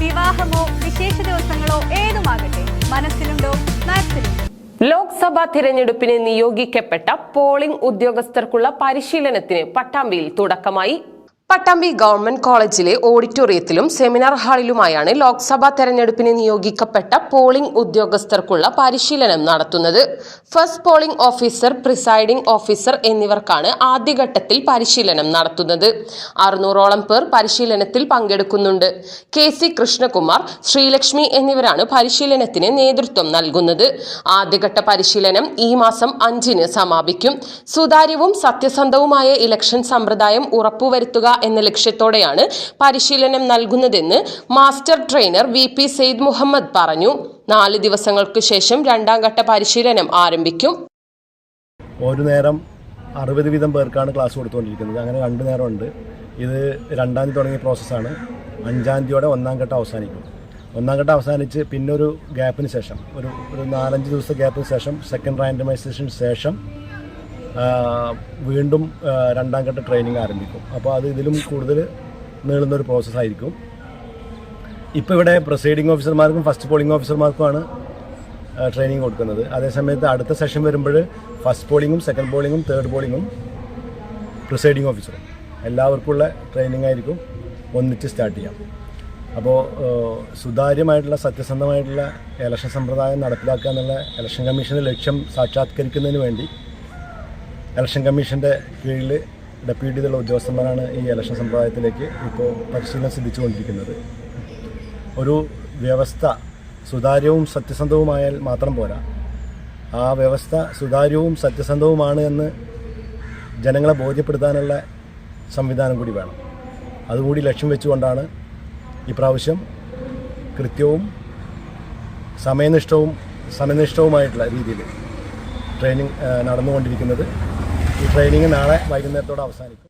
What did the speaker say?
വിവാഹമോ വിശേഷ ദിവസങ്ങളോ ഏതുമാകട്ടെ മനസ്സിലുണ്ടോ മാക്സിലുണ്ടോ ലോക്സഭാ തിരഞ്ഞെടുപ്പിന് നിയോഗിക്കപ്പെട്ട പോളിംഗ് ഉദ്യോഗസ്ഥർക്കുള്ള പരിശീലനത്തിന് പട്ടാമ്പിയിൽ തുടക്കമായി പട്ടാമ്പി ഗവൺമെന്റ് കോളേജിലെ ഓഡിറ്റോറിയത്തിലും സെമിനാർ ഹാളിലുമായാണ് ലോക്സഭാ തെരഞ്ഞെടുപ്പിന് നിയോഗിക്കപ്പെട്ട പോളിംഗ് ഉദ്യോഗസ്ഥർക്കുള്ള പരിശീലനം നടത്തുന്നത്. First polling officer presiding officer എന്നിവർക്കാണ് ആദ്യഘട്ടത്തിൽ പരിശീലനം നടത്തുന്നത്. അറുന്നൂറോളം പേർ പരിശീലനത്തിൽ പങ്കെടുക്കുന്നുണ്ട്. കെ സി കൃഷ്ണകുമാർ ശ്രീലക്ഷ്മി എന്നിവരാണ് പരിശീലനത്തിന് നേതൃത്വം നൽകുന്നത്. ആദ്യഘട്ട പരിശീലനം ഈ മാസം അഞ്ചിന് സമാപിക്കും. സുതാര്യവും സത്യസന്ധവുമായ ഇലക്ഷൻ സമ്പ്രദായം ഉറപ്പുവരുത്തുക എന്ന ലക്ഷ്യത്തോടെയാണ് പരിശീലനം നൽകുന്നതെന്ന് master trainer V P Syed Muhammad പറഞ്ഞു. നാല് ദിവസങ്ങൾക്ക് ശേഷം രണ്ടാം ഘട്ട പരിശീലനം ആരംഭിക്കും. ഒരു നേരം അറുപത് വീതം പേർക്കാണ് ക്ലാസ് കൊടുത്തുകൊണ്ടിരിക്കുന്നത്. അങ്ങനെ രണ്ട് നേരമുണ്ട്. ഇത് രണ്ടാം തീയതി തുടങ്ങിയ പ്രോസസ്സാണ്. അഞ്ചാം തീയതിയോടെ ഒന്നാം ഘട്ടം അവസാനിക്കും. ഒന്നാം ഘട്ടം അവസാനിച്ച് പിന്നെ ഒരു ഗ്യാപ്പിന് ശേഷം ഒരു ഒരു നാലഞ്ച് ദിവസത്തെ ഗ്യാപ്പിന് ശേഷം സെക്കൻഡ് റാൻഡമൈസേഷന് ശേഷം വീണ്ടും രണ്ടാം ഘട്ട ട്രെയിനിങ് ആരംഭിക്കും. അപ്പോൾ അത് ഇതിലും കൂടുതൽ നീളുന്നൊരു പ്രോസസ്സായിരിക്കും ഇപ്പോൾ ഇവിടെ പ്രൊസൈഡിംഗ് ഓഫീസർമാർക്കും ഫസ്റ്റ് പോളിംഗ് ഓഫീസർമാർക്കുമാണ് ട്രെയിനിങ് കൊടുക്കുന്നത്. അതേസമയത്ത് അടുത്ത സെഷൻ വരുമ്പോൾ ഫസ്റ്റ് പോളിങ്ങും സെക്കൻഡ് പോളിങ്ങും തേർഡ് പോളിങ്ങും പ്രിസൈഡിംഗ് ഓഫീസറും എല്ലാവർക്കുമുള്ള ട്രെയിനിങ് ആയിരിക്കും. ഒന്നിച്ച് സ്റ്റാർട്ട് ചെയ്യാം. അപ്പോൾ സുതാര്യമായിട്ടുള്ള സത്യസന്ധമായിട്ടുള്ള ഇലക്ഷൻ സമ്പ്രദായം നടപ്പിലാക്കുക എന്നുള്ള ഇലക്ഷൻ കമ്മീഷന്റെ ലക്ഷ്യം സാക്ഷാത്കരിക്കുന്നതിന് വേണ്ടി ഇലക്ഷൻ കമ്മീഷന്റെ കീഴിൽ ഡെപ്യൂട്ടി ചെയ്തുള്ള ഉദ്യോഗസ്ഥന്മാരാണ് ഈ ഇലക്ഷൻ സമ്പ്രദായത്തിലേക്ക് ഇപ്പോൾ പരിശീലനം സിദ്ധിച്ചുകൊണ്ടിരിക്കുന്നത്. ഒരു വ്യവസ്ഥ സുതാര്യവും സത്യസന്ധവുമായാൽ മാത്രം പോരാ. ആ വ്യവസ്ഥ സുതാര്യവും സത്യസന്ധവുമാണ് എന്ന് ജനങ്ങളെ ബോധ്യപ്പെടുത്താനുള്ള സംവിധാനം കൂടി വേണം. അതുകൂടി ലക്ഷ്യം വെച്ചുകൊണ്ടാണ് ഇപ്രാവശ്യം കൃത്യവും സമയനിഷ്ഠവും സമയനിഷ്ഠവുമായിട്ടുള്ള രീതിയിൽ ട്രെയിനിങ് നടന്നുകൊണ്ടിരിക്കുന്നത്. ഈ ട്രെയിനിങ് നാളെ വൈകുന്നേരത്തോടെ അവസാനിക്കും.